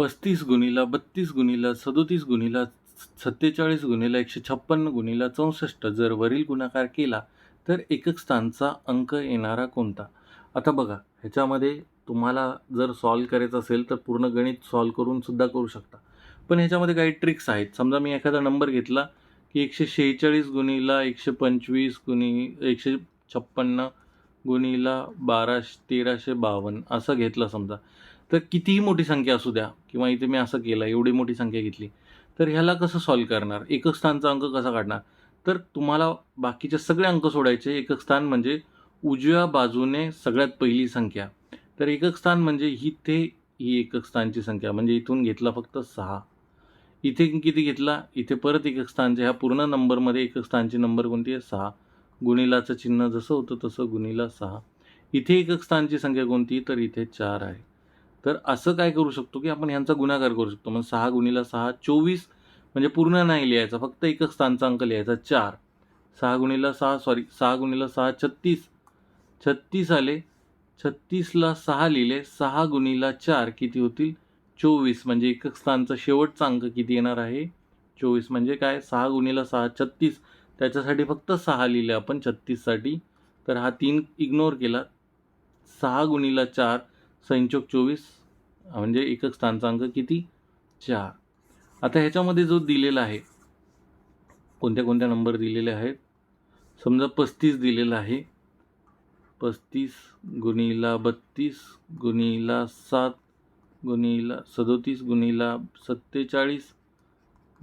पस्तीस गुणिला बत्तीस गुणिला सदोतीस गुणिला सत्तेचाळीस गुणिला एकशे छप्पन्न गुणिला चौसष्ट जर वरील गुणाकार केला तर एकक स्थानचा अंक येणारा कोणता? आता बघा ह्याच्यामध्ये तुम्हाला जर सॉल्व करायचं असेल तर पूर्ण गणित सॉल्व करून सुद्धा करू शकता. पण ह्याच्यामध्ये काही ट्रिक्स आहेत. समजा मी एखादा नंबर घेतला की एकशे शेहेचाळीस गुणीला एकशे पंचवीस गुणी एकशे छप्पन्न गुणीला बाराशे तेराशे बावन्न असं घेतलं समजा. तर कितीही मोठी संख्या असू द्या किंवा इथे मी असं केलं एवढी मोठी संख्या घेतली तर ह्याला कसं सॉल्व करणार? एकक स्थानचा अंक कसा काढणार? तर तुम्हाला बाकीचे सगळे अंक सोडायचे. एकक स्थान म्हणजे उजव्या बाजूने सगळ्यात पहिली संख्या. तर एकक स्थान म्हणजे ही ते ही एकक स्थानची संख्या. म्हणजे इथून घेतला फक्त सहा. इथे किती घेतला? इथे परत एकक स्थानचे ह्या पूर्ण नंबरमध्ये एकक स्थानची नंबर कोणती आहे? सहा. गुणिलाचं चिन्ह जसं होतं तसं गुणिला सहा. इथे एकक स्थानची संख्या कोणती? तर इथे चार आहे. तर असं काय करू शकतो की आपण ह्यांचा गुणाकार करू शकतो? म्हणजे सहा गुणिला सहा चोवीस म्हणजे पूर्ण नाही लिहायचा फक्त एकच स्थानचा अंक लिहायचा चार. सहा गुणिला सहा सॉरी सहा गुणिला सहा छत्तीस. छत्तीस आले छत्तीसला सहा लिहिले सहा गुणिला चार किती होतील? चोवीस. म्हणजे एकक स्थानचा शेवटचा अंक किती येणार आहे? चोवीस. म्हणजे काय? सहा गुणिला सहा छत्तीस. त्याच्यासाठी फक्त सहा लिहिले आपण छत्तीससाठी. तर हा तीन इग्नोर केला. सहा गुणिला चार संचोक चोवीस म्हणजे एकक स्थानचा किती? चार. आता ह्याच्यामध्ये जो दिलेला आहे कोणत्या कोणत्या नंबर दिलेले आहेत? समजा पस्तीस दिलेला आहे. पस्तीस गुणिला बत्तीस गुणिला सात गुणिला सदोतीस गुणिला सत्तेचाळीस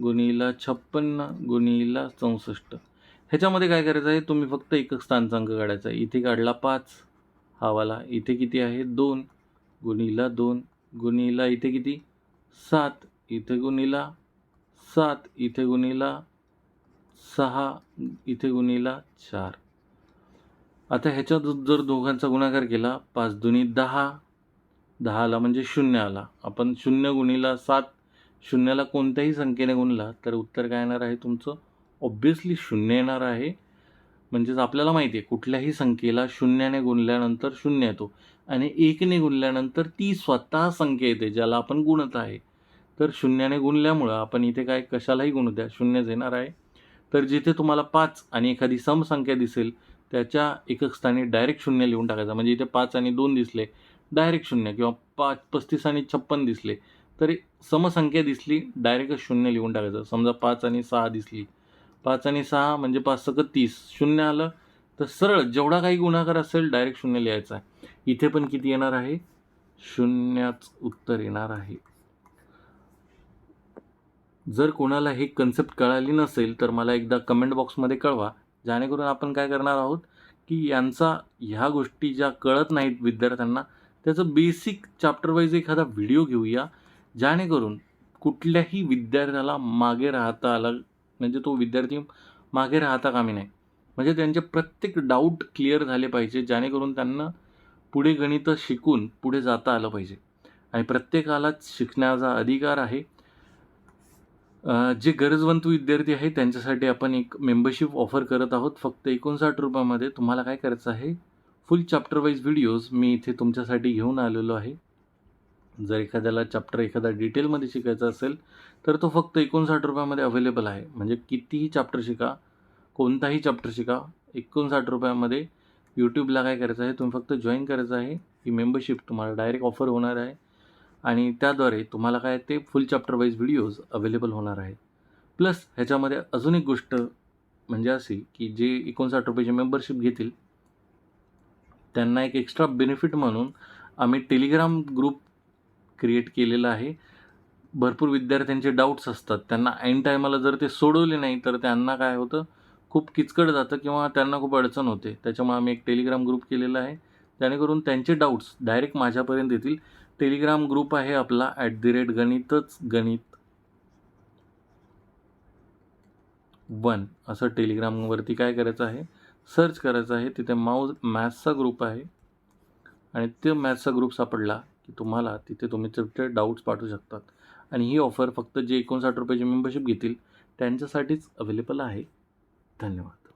गुणिला छप्पन्न गुणिला चौसष्ट. ह्याच्यामध्ये काय करायचं आहे? तुम्ही फक्त एकक स्थानचांक काढायचा आहे. इथे काढला पाच. हावाला इथे किती आहे? दोन. गुणीला दोन गुणीला इथे किती? सात. इथे गुणीला सात इथे गुणीला सहा इथे गुणीला चार. आता ह्याच्यात जर दोघांचा गुणाकार केला पाच दुनी दहा. दहाला म्हणजे शून्य आला. आपण शून्य गुणीला सात शून्याला कोणत्याही संख्येने गुणला तर उत्तर काय येणार आहे तुमचं? ऑब्वियसली शून्य येणार आहे. म्हणजेच आपल्याला माहिती आहे कुठल्याही संख्येला शून्याने गुणल्यानंतर शून्य येतो. आणि एकने गुणल्यानंतर ती स्वतः संख्या येते ज्याला आपण गुणत आहे. तर शून्याने गुणल्यामुळं आपण इथे काय कशालाही गुण द्या शून्यच येणार आहे. तर जिथे तुम्हाला पाच आणि एखादी समसंख्या दिसेल त्याच्या एकक स्थानी डायरेक्ट शून्य लिहून टाकायचा. म्हणजे इथे पाच आणि दोन दिसले डायरेक्ट शून्य किंवा पाच पस्तीस आणि छप्पन दिसले तरी समसंख्या दिसली डायरेक्टच शून्य लिहून टाकायचं. समजा पाच आणि सहा दिसली पाच आणि सहा म्हणजे पाच सक तीस. शून्य आलं तर सरळ जेवढा काही गुणाकार असेल डायरेक्ट शून्य लिहायचा आहे. इथे पण किती येणार आहे? शून्याच उत्तर येणार आहे. जर कोणाला हे कन्सेप्ट कळाली नसेल तर मला एकदा कमेंट बॉक्समध्ये कळवा. जेणेकरून आपण काय करणार आहोत की यांचा ह्या गोष्टी ज्या कळत नाहीत विद्यार्थ्यांना त्याचं बेसिक चॅप्टरवाईज एखादा व्हिडिओ घेऊया. जेणेकरून कुठल्याही विद्यार्थ्याला मागे राहता आला म्हणजे तो विद्यार्थी मागे राहता कामी नाही. म्हणजे त्यांचे प्रत्येक डाऊट क्लिअर झाले पाहिजे जेणेकरून त्यांना पुढे गणितं शिकून पुढे जाता आलं पाहिजे. आणि प्रत्येकालाच शिकण्याचा अधिकार आहे. जे गरजवंत विद्यार्थी आहे त्यांच्यासाठी आपण एक मेंबरशिप ऑफर करत आहोत. फक्त एकोणसाठ रुपयामध्ये तुम्हाला काय करायचं आहे? फुल चॅप्टर वाईज व्हिडिओज मी इथे तुमच्यासाठी घेऊन आलेलो आहे. जर एखाद्याला चॅप्टर एखादा डिटेलमध्ये शिकायचा असेल तर तो फक्त एकोणसाठ रुपयामध्ये अवेलेबल आहे. म्हणजे कितीही चॅप्टर शिका कोणताही चॅप्टर शिका एकोणसाठ रुपयामध्ये यूट्यूबला काय करायचं आहे तुम्ही फक्त जॉईन करायचं आहे ही मेंबरशिप तुम्हाला डायरेक्ट ऑफर होणार आहे. आणि त्याद्वारे तुम्हाला काय ते full chapter wise videos available होणार आहे प्लस ह्याच्यामध्ये अजून एक गोष्ट म्हणजे अशी की जे एकोणसाठ रुपयाची मेंबरशिप घेतील त्यांना एक एक्स्ट्रा बेनिफिट म्हणून आम्ही टेलिग्राम ग्रुप क्रिएट केलेलं आहे. भरपूर विद्यार्थ्यांचे डाऊट्स असतात. त्यांना ऐन टायमाला जर ते सोडवले नाही तर त्यांना काय होतं? खूप किचकट जातं किंवा त्यांना खूप अडचण होते. त्याच्यामुळे आम्ही एक टेलिग्राम ग्रुप केलेला आहे. जेणेकरून त्यांचे डाऊट्स डायरेक्ट माझ्यापर्यंत येतील. टेलिग्राम ग्रुप आहे आपला. ॲट दी रेट गणितच गणित वन असं टेलिग्रामवरती काय करायचं आहे? सर्च करायचं आहे. तिथे माऊज मॅथ्सचा ग्रुप आहे. आणि ते मॅथ्सचा ग्रुप सापडला. की तुम्हाला तिथे तुम्ही तुमचे डाऊट्स पाठवू शकतात. आणि ही ऑफर फक्त जे एकोणसाठ रुपयाची मेंबरशिप घेतील त्यांच्यासाठीच अवेलेबल आहे. धन्यवाद.